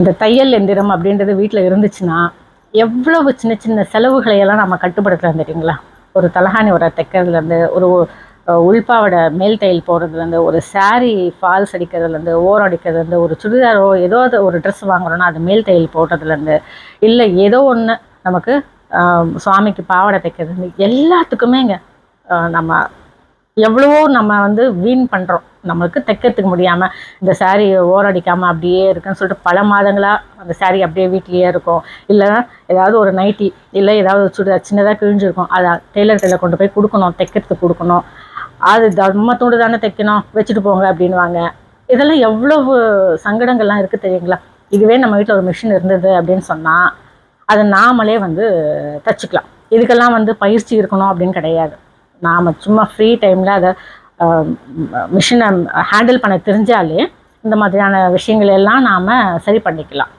இந்த தையல் எந்திரம் அப்படின்றது வீட்டில் இருந்துச்சுன்னா எவ்வளவு சின்ன சின்ன செலவுகளை எல்லாம் நம்ம கட்டுப்படுத்தலாம் தெரியுங்களா? ஒரு தலகாணி உரை தைக்கிறதுலேருந்து ஒரு உள்பாவோட மேல் தையல் போடுறதுலேருந்து ஒரு சாரீ ஃபால்ஸ் அடிக்கிறதுலேருந்து ஓரம் அடிக்கிறதுலேருந்து ஒரு சுடிதாரோ ஏதோ அது ஒரு ட்ரெஸ் வாங்குறோன்னா அது மேல் தையல் போடுறதுலேருந்து இல்லை ஏதோ ஒன்று நமக்கு சுவாமிக்கு பாவாடை தைக்கிறது எல்லாத்துக்குமேங்க நம்ம எவ்வளவோ நம்ம வந்து வீண் பண்ணுறோம் நம்மளுக்கு தைக்கிறதுக்கு முடியாமல் இந்த சாரீ ஓரடிக்காமல் அப்படியே இருக்குன்னு சொல்லிட்டு பல மாதங்களாக அந்த சாரீ அப்படியே வீட்லேயே இருக்கும். இல்லைன்னா ஏதாவது ஒரு நைட்டி இல்லை ஏதாவது ஒரு சுடிதார் சின்னதாக கிழிஞ்சிருக்கும். அதை டெய்லர் கையில் கொண்டு போய் கொடுக்கணும் தைக்கிறதுக்கு கொடுக்கணும். அது நம்ம துண்டு தானே தைக்கணும் வச்சுட்டு போங்க அப்படின்வாங்க இதெல்லாம் எவ்வளவு சங்கடங்கள்லாம் இருக்குது தெரியுங்களா? இதுவே நம்ம வீட்டில் ஒரு மிஷின் இருந்தது அப்படின்னு சொன்னால் அதை நாமளே வந்து தச்சுக்கலாம். இதுக்கெல்லாம் வந்து பயிற்சி இருக்கணும் அப்படின்னு கிடையாது. நாம் சும்மா ஃப்ரீ டைமில் அதை மிஷினை ஹேண்டில் பண்ண தெரிஞ்சாலே இந்த மாதிரியான விஷயங்கள் எல்லாம் நாம் சரி பண்ணிக்கலாம்.